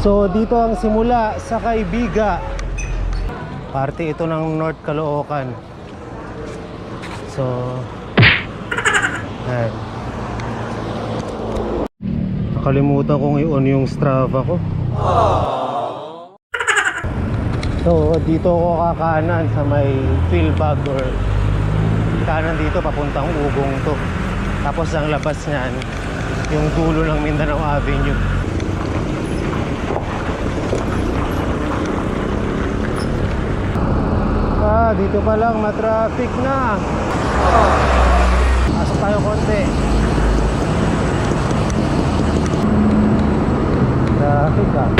So dito ang simula sa Kaibiga. Parte ito ng North Caloocan. So ayan. Nakalimutan kong i-on yung Strava ko. So dito ako kakanan sa may Philbag or kanan dito papuntang Ugong to. Tapos ang labas niyan yung dulo ng Mindanao Avenue. Dito pa lang matraffic na. Pasok tayo konti. Traffic ah.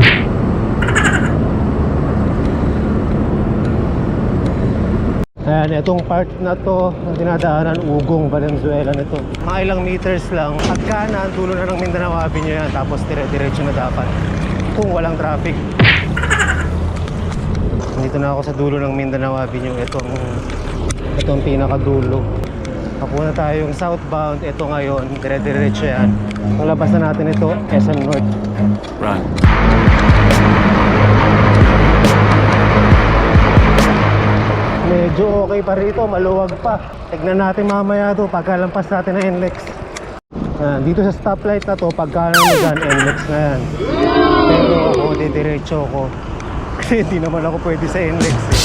Ayan, itong part na to, ang dinadaanan Ugong, Valenzuela nito. Mga ilang meters lang. At kanan, dulo na ng Mindanao Avenue yan. Tapos dire-diretso na dapat. Kung walang traffic. Dito na ako sa dulo ng Mindanao Avenue. Itong, itong pinakadulo. Kapuna tayong southbound. Ito ngayon, dire-diretso yan. Ang labas na natin ito, SM North. Run. Medyo okay pa rito, maluwag pa. Tignan natin mamaya to pagkalampas natin ng NLEX. Yan, dito sa stoplight na to, pagka ano dyan, NLEX na yan. Pero ako, didiretso ko. Kasi hindi naman ako pwede sa NLEX eh.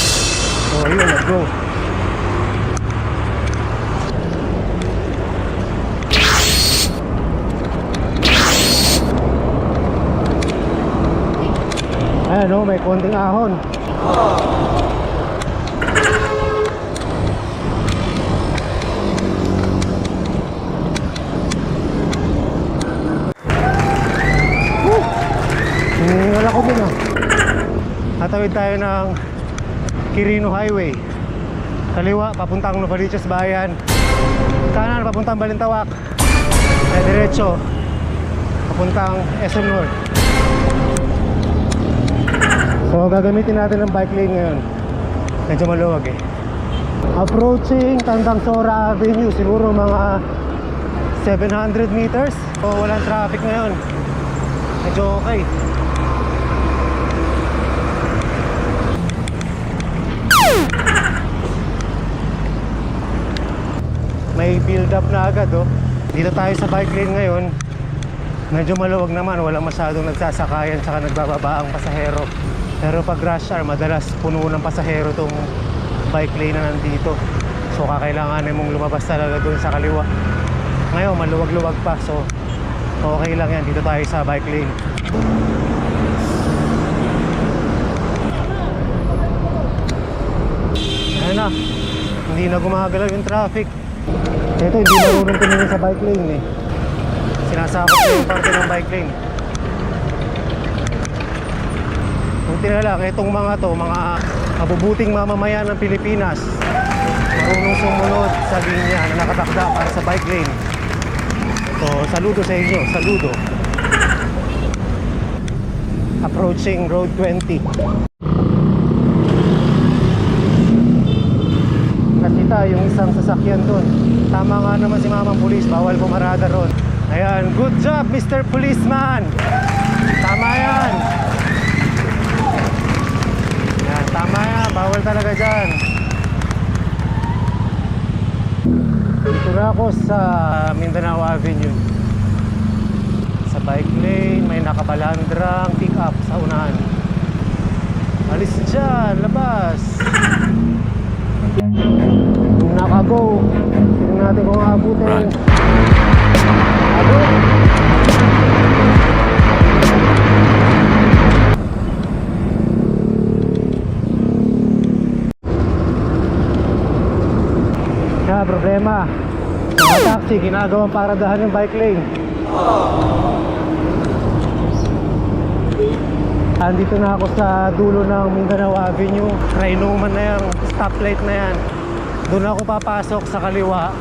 So yun, let's go. Ayan o, may konting ahon. Hinihingal Tatawid tayo ng Quirino Highway. Kaliwa, papuntang Novaliches Bayan. Kanan, papuntang Balintawak. Ay, diretso, papuntang SM North. So, gagamitin natin ng bike lane ngayon. Medyo maluwag eh. Approaching Tandang Sora Avenue, siguro mga 700 meters. So, walang traffic ngayon. Medyo okay. May build up na agad oh. Dito tayo sa bike lane ngayon. Medyo maluwag naman, walang masyadong nagsasakayan saka nagbababa ang pasahero. Pero pag rush hour, madalas puno ng pasahero tong bike lane na nandito. So kakailanganin mong lumabas talaga doon sa kaliwa. Ngayon, maluwag-luwag pa. So okay lang yan. Dito tayo sa bike lane. Ayun na. Hindi na gumagalaw yung traffic. Ito, hindi marunong tumingin sa bike lane eh. Sinasakot ko yung parte ng bike lane. Buti na lang, itong mga to, mga mabubuting mamamayan ng Pilipinas, marunong sumunod sa linya na nakatakda para sa bike lane. So, saludo sa inyo, saludo. Approaching Road 20. Yung isang sasakyan doon. Tama nga naman si mamang pulis, bawal pumarada ron. Ayan, good job Mr. Policeman! Tama yan! Yan, tama yan, bawal talaga dyan. Na ako sa Mindanao Avenue. Sa bike lane, may nakabalandrang pick up sa unahan. Alis dyan, labas. Nakago, tingnan natin kung aabutin. Abo. Kaya problema, mga taxi, ginagawang paradahan yung bike lane. Andito na ako sa dulo ng Mindanao Avenue. Rainuman na yung stoplight na yan. Doon ako papasok sa kaliwa.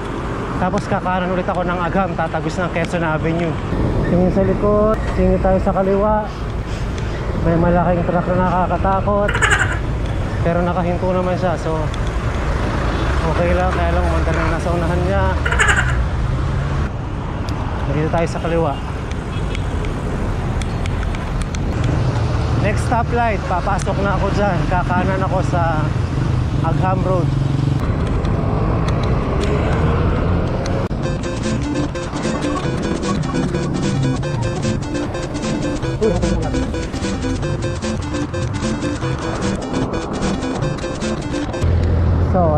Tapos kakanan ulit ako ng Agam, tatagos ng Quezon Avenue. Tingin sa likod, tingin tayo sa kaliwa. May malaking truck na nakakatakot. Pero nakahinto naman siya, so okay lang. Kaya lang umandar na nasa unahan niya. Dito tayo sa kaliwa. Next stoplight, papasok na ako dyan. Kakanan ako sa Agham Road.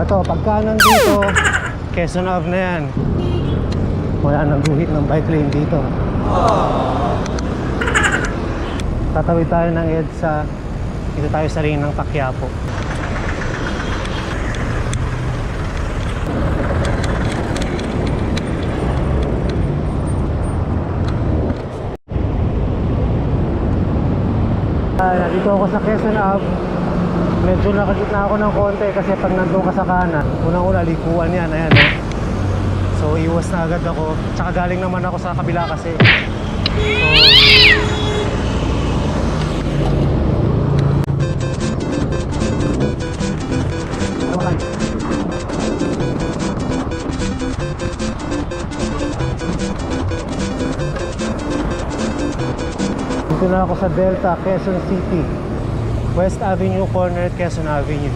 Ito, pagkanan dito, Quezon Ave na yan. Wala nang guhit ng bike lane dito. Tatawid tayo ng EDSA. Dito tayo sa ring ng Paquiapo. Ah, nandito ako sa Quezon Ave. Medyo nakagitna ako ng konti kasi pag nandun ka sa kanan, unang-una likuan yan, ayan eh. So iwas na agad ako. Tsaka galing naman ako sa kabila kasi. So. Dito na ako sa Delta, Quezon City. West Avenue corner, Quezon Avenue.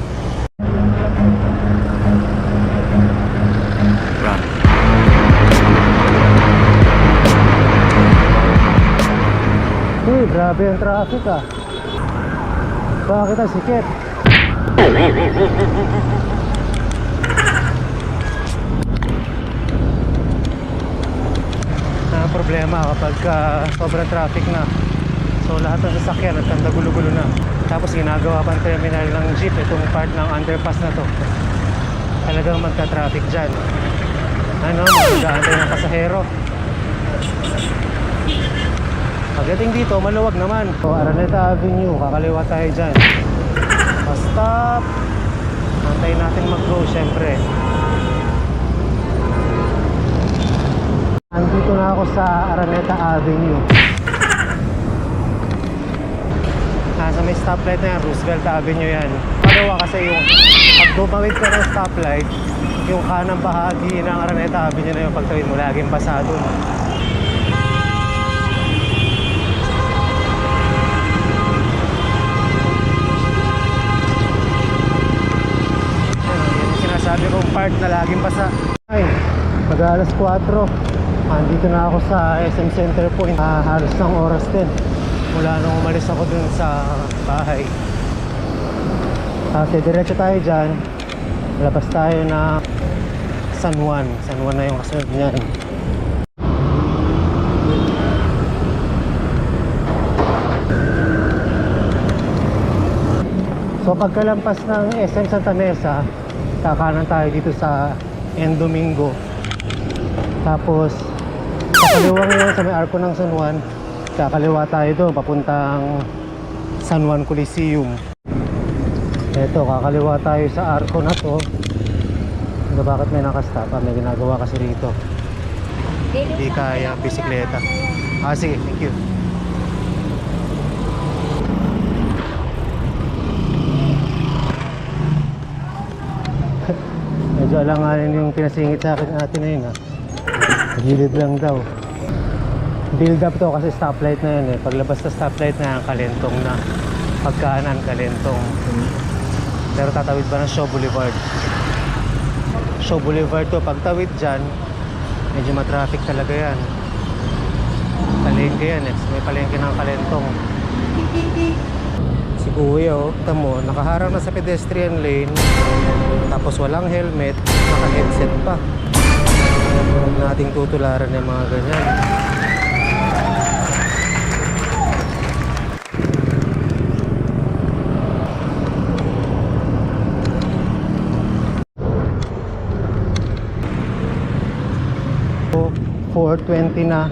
Uy, grabe ang traffic ah. Bakit ang sikit? na problema kapag uh, sobrang traffic na. So lahat ng sasakyan at ang gulo-gulo na. Tapos ginagawa pang terminal ng jeep itong part ng underpass na to. Talagang magka-traffic dyan. Ano, mag-aantay ng pasahero. Pagdating dito, maluwag naman. So, Araneta Avenue, kakaliwa tayo dyan. Stop. Antayin natin mag-go, syempre. Andito na ako sa Araneta Avenue. Nasa may stoplight na yan, Roosevelt Avenue yan. Pagawa kasi yung pag bumawid ka ng stoplight, yung kanang bahagi ng Araneta Avenue na yung pagtawid mo, laging pasado. Sinasabi kong part na laging basa. Ay, mag alas 4. Andito na ako sa SM Center Point. Ah, halos ng oras din. Mula nung umalis ako dun sa bahay. Kasi diretso tayo dyan. Labas tayo na San Juan. San Juan na yung kasunod niyan. So pagkalampas ng SM Santa Mesa, kakanan tayo dito sa End Domingo. Tapos sa kaliwang yun sa may arko ng San Juan, kakaliwa tayo doon papuntang San Juan Coliseum. Eto, kakaliwa tayo sa arko na to. Ano bakit may nakastop? Ah, may ginagawa kasi rito. Hindi kaya bisikleta. Ah, sige, thank you. Medyo alanganin yung pinasingit sa akin natin na yun ha. Gilid lang daw. Build up to kasi stoplight na yun eh. Paglabas sa stoplight na yan, kalentong na. Pagkaanan, kalentong. Pero tatawid ba ng Shaw Boulevard? Shaw Boulevard to. Pagtawid dyan, medyo matraffic talaga yan. Palengke yan eh. May palengke ng kalentong. Si Kuya oh, tamo, nakaharang na sa pedestrian lane. Tapos walang helmet, naka-headset pa. Huwag nating tutularan yung mga ganyan. So, 420 na.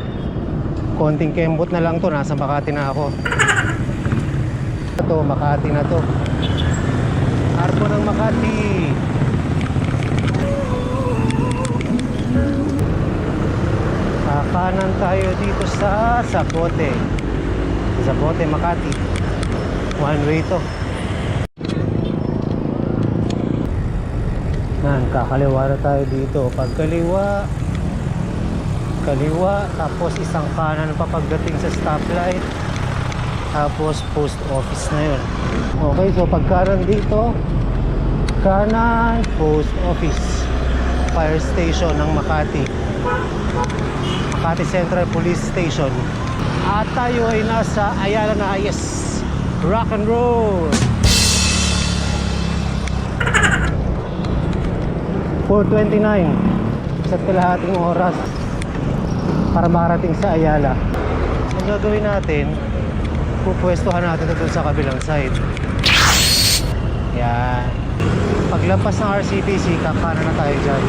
Konting kembot na lang to. Nasa Makati na ako. Ito, Makati na to. Arko ng Makati. Kakanan tayo dito sa Zapote. Zapote, Makati. One way to. Yan, kakaliwa na tayo dito. Pagkaliwa, kaliwa, tapos isang kanan pa pagdating sa stoplight. Tapos post office na yun. Okay, so pag kanan dito, kanan, post office. Fire station ng Makati. Makati Central Police Station. At tayo ay nasa Ayala na yes. Rock and roll. 4.29 Isa't kalahating oras para makarating sa Ayala. Ang gagawin natin, pupwestuhan natin ito sa kabilang side. Yan. Paglampas ng RCTC, kakanan na tayo dyan.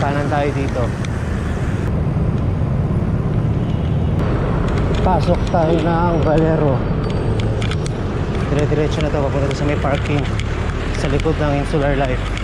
Kanan tayo dito. Pasok tayo ng Valero. Dire-diretso na to papunta sa may parking sa likod ng Insular Life.